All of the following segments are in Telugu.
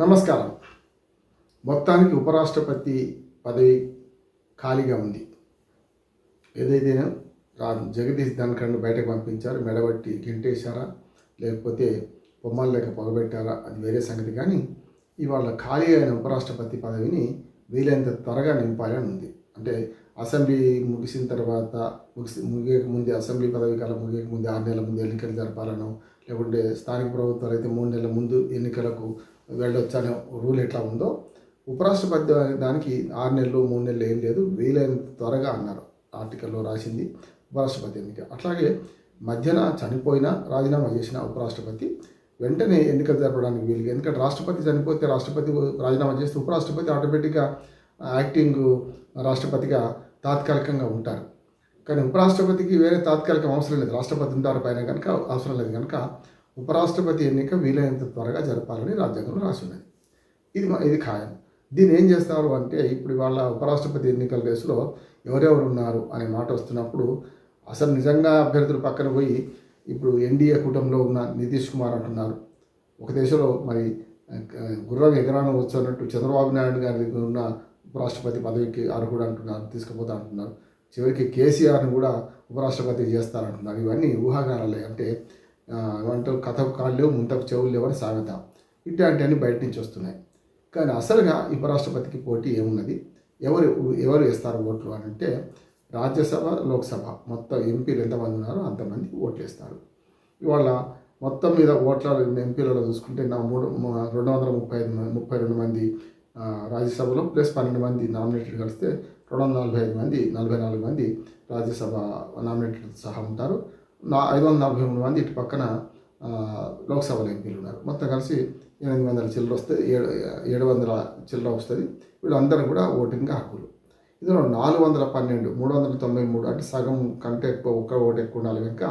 నమస్కారం. మొత్తానికి ఉపరాష్ట్రపతి పదవి ఖాళీగా ఉంది. ఏదైతే రా జగదీష్ ధన్ఖండ్ బయటకు పంపించారు మెడబట్టి గింటేశారా లేకపోతే బొమ్మలు లేక పొగబెట్టారా అది వేరే సంగతి. కానీ ఇవాళ ఖాళీ అయిన ఉపరాష్ట్రపతి పదవిని వీలైనంత త్వరగా నింపాలని ఉంది. అంటే అసెంబ్లీ ముగిసిన తర్వాత ముగిసి ముగియక ముందే అసెంబ్లీ పదవి కాలం ముగియక ముందే ఆరు నెలల ముందు ఎన్నికలు జరపాలనో లేకుంటే స్థానిక ప్రభుత్వాలు అయితే మూడు నెలల ముందు ఎన్నికలకు వెళ్ళొచ్చనే రూల్ ఎట్లా ఉందో ఉపరాష్ట్రపతి దానికి ఆరు నెలలు మూడు నెలలు ఏం లేదు. వీలైనంత త్వరగా అన్నారు. ఆర్టికల్లో రాసింది ఉపరాష్ట్రపతి ఎన్నిక. అట్లాగే మధ్యన చనిపోయినా రాజీనామా చేసిన ఉపరాష్ట్రపతి వెంటనే ఎన్నికలు జరపడానికి వీలు ఎందుకంటే రాష్ట్రపతి చనిపోతే రాష్ట్రపతి రాజీనామా చేస్తే ఉపరాష్ట్రపతి ఆటోమేటిక్గా యాక్టింగ్ రాష్ట్రపతిగా తాత్కాలికంగా ఉంటారు. కానీ ఉపరాష్ట్రపతికి వేరే తాత్కాలికం అవసరం లేదు. రాష్ట్రపతి ఉంటారు పైన కనుక అవసరం లేదు కనుక ఉపరాష్ట్రపతి ఎన్నిక వీలైనంత త్వరగా జరపాలని రాజ్యాంగంలో రాసి ఉన్నది. ఇది ఇది ఖాయం. దీన్ని ఏం చేస్తారు అంటే ఇప్పుడు వాళ్ళ ఉపరాష్ట్రపతి ఎన్నికల రేసులో ఎవరెవరు ఉన్నారు అనే మాట వస్తున్నప్పుడు అసలు నిజంగా అభ్యర్థులు పక్కన పోయి ఇప్పుడు ఎన్డీఏ కూటమిలో ఉన్న నితీష్ కుమార్ అంటున్నారు. ఒక దేశంలో మరి గుర్రం ఎగరాను వచ్చన్నట్టు చంద్రబాబు నాయుడు గారి దగ్గర ఉన్న ఉపరాష్ట్రపతి పదవికి అర్హుడు అంటున్నారు తీసుకుపోతా అంటున్నారు. చివరికి కేసీఆర్ని కూడా ఉపరాష్ట్రపతి చేస్తారంటున్నారు. ఇవన్నీ ఊహాగానాలే. అంటే ఏమంటారు కథకు కాళ్ళు లేవు ముంతకు చెవులు లేవని సామెత ఇట్లాంటివన్నీ బయట నుంచి వస్తున్నాయి. కానీ అసలుగా ఉపరాష్ట్రపతికి పోటీ ఏమున్నది? ఎవరు ఎవరు వేస్తారు ఓట్లు అని అంటే రాజ్యసభ లోక్సభ. మొత్తం ఎంపీలు ఎంతమంది ఉన్నారో అంతమంది ఓట్లు వేస్తారు. ఇవాళ మొత్తం మీద ఓట్ల ఎంపీలలో చూసుకుంటే నా మూడు రెండు వందల ముప్పై ఐదు మంది ముప్పై రెండు మంది రాజ్యసభలో ప్లస్ పన్నెండు మంది నామినేటెడ్ కలిస్తే రెండు వందల నలభై ఐదు మంది నలభై నాలుగు మంది రాజ్యసభ నామినేటెడ్ సహా ఉంటారు. నా ఐదు వందల నలభై మూడు మంది ఇటు పక్కన లోక్సభలో ఎంపీలు ఉన్నారు. మొత్తం కలిసి ఎనిమిది వందల చిల్లర వస్తే ఏడు ఏడు వందల చిల్లర వస్తుంది. వీళ్ళందరూ కూడా ఓటింగ్ హక్కులు. ఇందులో నాలుగు వందల పన్నెండు మూడు వందల తొంభై మూడు అంటే సగం కంటే ఎక్కువ ఒక్క ఓటు ఎక్కువ ఉండాలి కనుక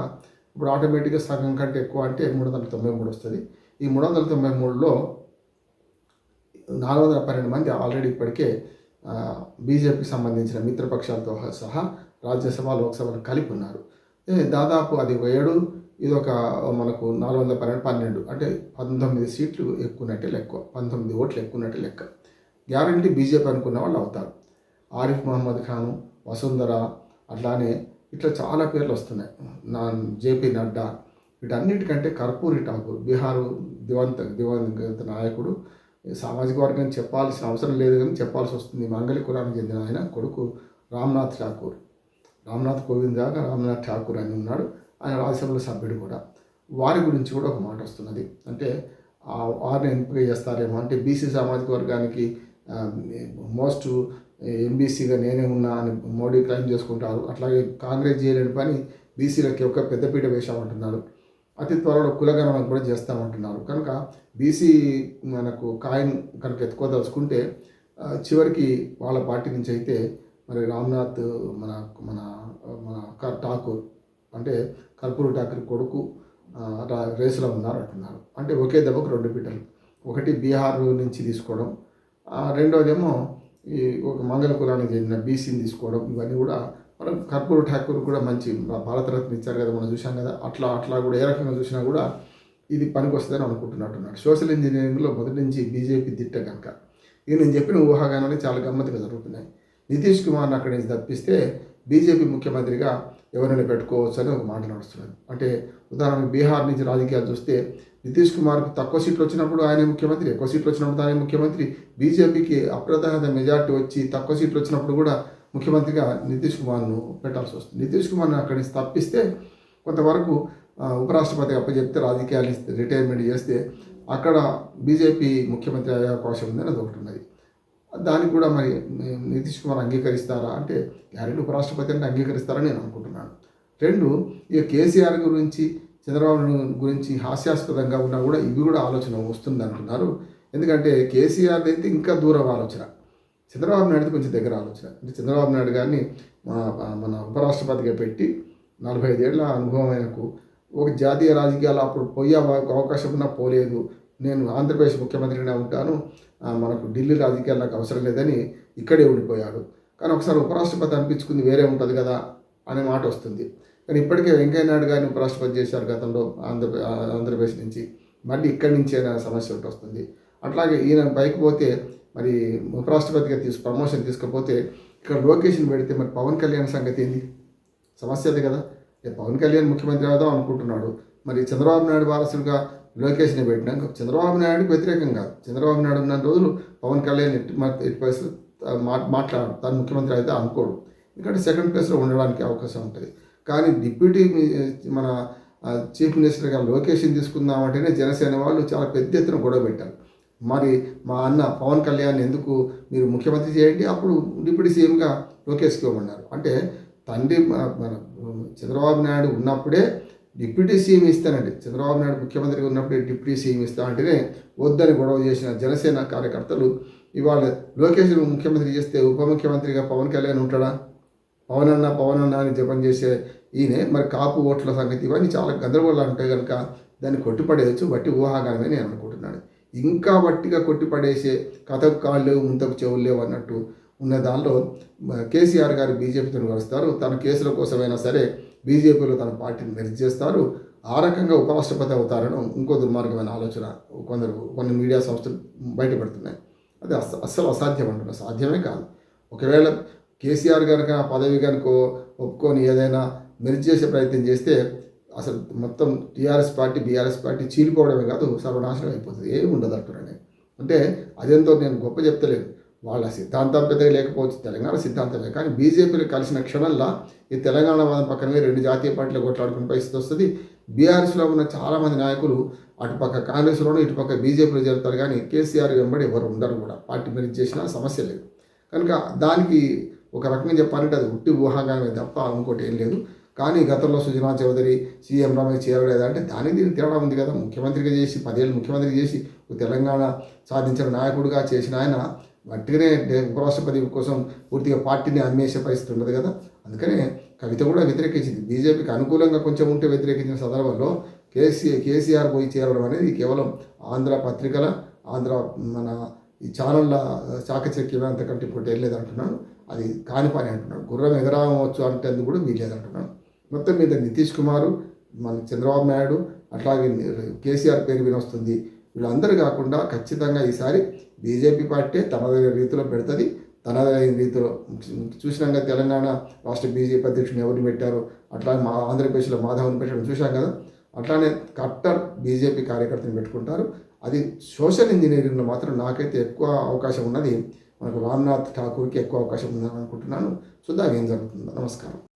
ఇప్పుడు ఆటోమేటిక్గా సగం కంటే ఎక్కువ అంటే మూడు వందల తొంభై మూడు వస్తుంది. ఈ మూడు వందల తొంభై మూడులో నాలుగు వందల పన్నెండు మంది ఆల్రెడీ ఇప్పటికే బీజేపీకి సంబంధించిన మిత్రపక్షాలతో సహా రాజ్యసభ లోక్సభను కలిపి ఉన్నారు. దాదాపు అది ఏడు ఇది ఒక మనకు నాలుగు వందల పన్నెండు పన్నెండు అంటే పంతొమ్మిది సీట్లు ఎక్కువనట్టే లెక్క పంతొమ్మిది ఓట్లు ఎక్కువనట్టే లెక్క. గ్యారంటీ బీజేపీ అనుకున్న వాళ్ళు అవుతారు. ఆరిఫ్ మహమ్మద్ ఖాన్ వసుంధర అట్లానే ఇట్లా చాలా పేర్లు వస్తున్నాయి. నా జేపీ నడ్డా వీటన్నిటికంటే కర్పూరి ఠాకూర్ బీహారు దివంత దివంత నాయకుడు. సామాజిక వర్గం చెప్పాల్సిన అవసరం లేదు కానీ చెప్పాల్సి వస్తుంది. మంగళి కులానికి చెందిన ఆయన కొడుకు రామ్నాథ్ ఠాకూర్. రామ్నాథ్ కోవింద్ దాకా రామ్నాథ్ ఠాకూర్ అని ఉన్నాడు. ఆయన రాజ్యసభలో సభ్యుడు కూడా. వారి గురించి కూడా ఒక మాట వస్తున్నది. అంటే వారిని ఎంపిక చేస్తారేమో అంటే బీసీ సామాజిక వర్గానికి మోస్ట్ ఎంబీసీగా నేనే ఉన్నా అని మోడీ క్లెయిమ్ చేసుకుంటారు. అట్లాగే కాంగ్రెస్ చేయలేని పని బీసీలకి ఒక పెద్దపీట వేశామంటున్నారు. అతి త్వరలో కులగణన కూడా చేస్తామంటున్నారు. కనుక బీసీ మనకు కాయిన్ కనుక ఎత్తుకోదలుచుకుంటే చివరికి వాళ్ళ పార్టీ నుంచి అయితే మరి రామ్నాథ్ మన మన మన ఠాకూర్ అంటే కర్పూర్ ఠాకూర్ కొడుకు రేసులో ఉన్నారు అంటున్నారు. అంటే ఒకే దెబ్బకు రెండు పీటలు. ఒకటి బీహార్ నుంచి తీసుకోవడం రెండోదేమో ఈ ఒక మంగళ కులానికి చెందిన బీసీని తీసుకోవడం ఇవన్నీ కూడా మనం కర్పూర్ ఠాకూర్ కూడా మంచి భారతరత్న ఇచ్చారు కదా మనం చూసాం కదా అట్లా అట్లా కూడా ఏ రకంగా చూసినా కూడా ఇది పనికి వస్తుందని అనుకుంటున్నట్టున్నాడు సోషల్ ఇంజనీరింగ్లో మొదటి నుంచి బీజేపీ దిట్ట కనుక ఇది నేను చెప్పిన ఊహాగానాలు చాలా గమ్మత్తుగా జరుగుతున్నాయి. నితీష్ కుమార్ని అక్కడి నుంచి తప్పిస్తే బీజేపీ ముఖ్యమంత్రిగా ఎవరైనా పెట్టుకోవచ్చు అని ఒక మాట నడుస్తున్నది. అంటే ఉదాహరణకు బీహార్ నుంచి రాజకీయాలు చూస్తే నితీష్ కుమార్కు తక్కువ సీట్లు వచ్చినప్పుడు ఆయన ముఖ్యమంత్రి ఎక్కువ సీట్లు వచ్చినప్పుడు ఆయన ముఖ్యమంత్రి. బీజేపీకి అప్రధాన మెజార్టీ వచ్చి తక్కువ సీట్లు వచ్చినప్పుడు కూడా ముఖ్యమంత్రిగా నితీష్ కుమార్ను పెట్టాల్సి వస్తుంది. నితీష్ కుమార్ని అక్కడి నుంచి తప్పిస్తే కొంతవరకు ఉపరాష్ట్రపతి అప్పచెప్తే రాజకీయాలు ఇస్తే రిటైర్మెంట్ చేస్తే అక్కడ బీజేపీ ముఖ్యమంత్రి అయ్యే అవకాశం ఉందని అది ఒకటి ఉన్నది. దానికి కూడా మరి నితీష్ కుమార్ అంగీకరిస్తారా? అంటే గ్యారెంటీ ఉపరాష్ట్రపతి అంటే అంగీకరిస్తారని నేను అనుకుంటున్నాను. రెండు ఇక కేసీఆర్ గురించి చంద్రబాబు గురించి హాస్యాస్పదంగా ఉన్నా కూడా ఇవి కూడా ఆలోచన వస్తుంది అంటున్నారు. ఎందుకంటే కేసీఆర్ అయితే ఇంకా దూరం ఆలోచన. చంద్రబాబు నాయుడు కొంచెం దగ్గర ఆలోచన. అంటే చంద్రబాబు నాయుడు గారిని మన మన ఉపరాష్ట్రపతిగా పెట్టి నలభై ఐదేళ్ళ అనుభవం ఆయనకు ఒక జాతీయ రాజకీయాలు అప్పుడు పోయే అవకాశం ఉన్నా పోలేదు. నేను ఆంధ్రప్రదేశ్ ముఖ్యమంత్రిగా ఉంటాను. మనకు ఢిల్లీ రాజకీయాలు నాకు అవసరం లేదని ఇక్కడే ఉండిపోయాడు. కానీ ఒకసారి ఉపరాష్ట్రపతి అనిపించుకుంది వేరే ఉంటుంది కదా అనే మాట వస్తుంది. కానీ ఇప్పటికే వెంకయ్య నాయుడు గారిని ఉపరాష్ట్రపతి చేశారు గతంలో ఆంధ్ర ఆంధ్రప్రదేశ్ నుంచి. మళ్ళీ ఇక్కడి నుంచే నా సమస్య ఒకటి వస్తుంది. అట్లాగే ఈయన పైకి పోతే మరి ఉపరాష్ట్రపతిగా తీసు ప్రమోషన్ తీసుకపోతే ఇక్కడ లొకేషన్ పెడితే మరి పవన్ కళ్యాణ్ సంగతి ఏంది? సమస్య అది కదా. పవన్ కళ్యాణ్ ముఖ్యమంత్రి అవుదాం అనుకుంటున్నాడు. మరి చంద్రబాబు నాయుడు వారసుడిగా లోకేష్ని పెట్టినాక చంద్రబాబు నాయుడుకి వ్యతిరేకం కాదు. చంద్రబాబు నాయుడు ఉన్న రోజులు పవన్ కళ్యాణ్ ఎట్టి ఎట్టి పరిస్థితులు మాట్లాడు తను ముఖ్యమంత్రి అయితే అనుకోడు. ఎందుకంటే సెకండ్ ప్లేస్లో ఉండడానికి అవకాశం ఉంటుంది. కానీ డిప్యూటీ మన చీఫ్ మినిస్టర్గా లోకేష్ని తీసుకుందామంటేనే జనసేన వాళ్ళు చాలా పెద్ద ఎత్తున గొడవ పెట్టారు. మరి మా అన్న పవన్ కళ్యాణ్ ఎందుకు మీరు ముఖ్యమంత్రి చేయండి? అప్పుడు డిప్యూటీ సీఎంగా లోకేష్కి ఇవ్వమన్నారు. అంటే తండ్రి మన చంద్రబాబు నాయుడు ఉన్నప్పుడే డిప్యూటీ సీఎం ఇస్తానండి. చంద్రబాబు నాయుడు ముఖ్యమంత్రిగా ఉన్నప్పుడే డిప్యూటీ సీఎం ఇస్తా అంటేనే వద్దని గొడవ చేసిన జనసేన కార్యకర్తలు ఇవాళ లోకేష్ ముఖ్యమంత్రి చేస్తే ఉప ముఖ్యమంత్రిగా పవన్ కళ్యాణ్ ఉంటాడా? పవన్ అన్న పవన్ అన్న అని జపం చేసే ఈయనే మరి కాపు ఓట్ల సంగతి ఇవన్నీ చాలా గందరగోళాలు ఉంటాయి కనుక దాన్ని కొట్టిపడేయచ్చు బట్టి ఊహాగానమే నేను అనుకుంటున్నాను. ఇంకా బట్టిగా కొట్టిపడేసే కథకు కాళ్ళు లేవు ముంతకు చెవులు లేవు అన్నట్టు ఉన్న దానిలో కేసీఆర్ గారు బీజేపీతో కలుస్తారు తన కేసుల కోసమైనా సరే బీజేపీలో తన పార్టీని మెరిచి చేస్తారు. ఆ రకంగా ఉపరాష్ట్రపతి అవుతారని ఇంకో దుర్మార్గమైన ఆలోచన కొందరు కొన్ని మీడియా సంస్థలు బయటపెడుతున్నాయి. అది అస్స అస్సలు అసాధ్యం అంటున్నా సాధ్యమే కాదు. ఒకవేళ కేసీఆర్ కనుక పదవి కనుక ఒప్పుకొని ఏదైనా మెరిజ్ చేసే ప్రయత్నం చేస్తే అసలు మొత్తం టీఆర్ఎస్ పార్టీ బీఆర్ఎస్ పార్టీ చీలిపోవడమే కాదు సర్వనాశనం అయిపోతుంది. ఏమి ఉండదు అంటున్నాను. అంటే అదేంతో నేను గొప్ప చెప్తలేను వాళ్ళ సిద్ధాంతం పెద్దగా లేకపోవచ్చు తెలంగాణ సిద్ధాంతమే. కానీ బీజేపీలో కలిసిన క్షణంలో ఈ తెలంగాణ వాదం పక్కనే రెండు జాతీయ పార్టీలు కొట్లాడుకునే పరిస్థితి వస్తుంది. బీఆర్ఎస్లో ఉన్న చాలామంది నాయకులు అటుపక్క కాంగ్రెస్లోనూ ఇటుపక్క బీజేపీలో జరుగుతారు. కానీ కేసీఆర్ వెంబడి ఎవరు ఉండరు కూడా. పార్టీ మెరిట్ చేసినా సమస్య లేదు. కనుక దానికి ఒక రకంగా చెప్పాలంటే అది ఉట్టి ఊహాగానమే తప్ప ఇంకోటి ఏం లేదు. కానీ గతంలో సుజనా చౌదరి సీఎం రమేష్ చేరలేదా అంటే దానికి దీనికి తేడా ఉంది కదా. ముఖ్యమంత్రిగా చేసి పదేళ్ళు ముఖ్యమంత్రి చేసి తెలంగాణ సాధించిన నాయకుడిగా చేసిన ఆయన వట్టిగానే డే- ఉపరాష్ట్రపతి కోసం పూర్తిగా పార్టీని అమ్మేసే పరిస్థితి ఉండదు కదా. అందుకనే కవిత కూడా వ్యతిరేకించింది. బీజేపీకి అనుకూలంగా కొంచెం ఉంటే వ్యతిరేకించిన సందర్భంలో కేసీ కేసీఆర్ పోయి చేరడం అనేది కేవలం ఆంధ్ర పత్రికల ఆంధ్ర మన ఈ ఛానళ్ళ చాకచక్యమే అంతకంటే ఇప్పుడు వెళ్ళలేదు అంటున్నాను అది కాని పని అంటున్నాను గుర్రం ఎగరావచ్చు అంటే కూడా వీల్లేదంటున్నాను మొత్తం మీద నితీష్ కుమారు మన చంద్రబాబు నాయుడు అట్లాగే కేసీఆర్ పేరు వినొస్తుంది. వీళ్ళందరూ కాకుండా ఖచ్చితంగా ఈసారి బీజేపీ పార్టీ తనదైన రీతిలో పెడుతుంది. తనదైన రీతిలో? చూసినాక తెలంగాణ రాష్ట్ర బీజేపీ అధ్యక్షుని ఎవరిని పెట్టారు? అట్లా మా ఆంధ్రప్రదేశ్లో మాధవన్ పెట్టడం చూశాం కదా. అట్లానే కట్టర్ బీజేపీ కార్యకర్తని పెట్టుకుంటారు. అది సోషల్ ఇంజనీరింగ్లో మాత్రం నాకైతే ఎక్కువ అవకాశం ఉన్నది. మనకు రామ్నాథ్ ఠాకూర్కి ఎక్కువ అవకాశం ఉందని అనుకుంటున్నాను. చూద్దాం ఏం జరుగుతుందో. నమస్కారం.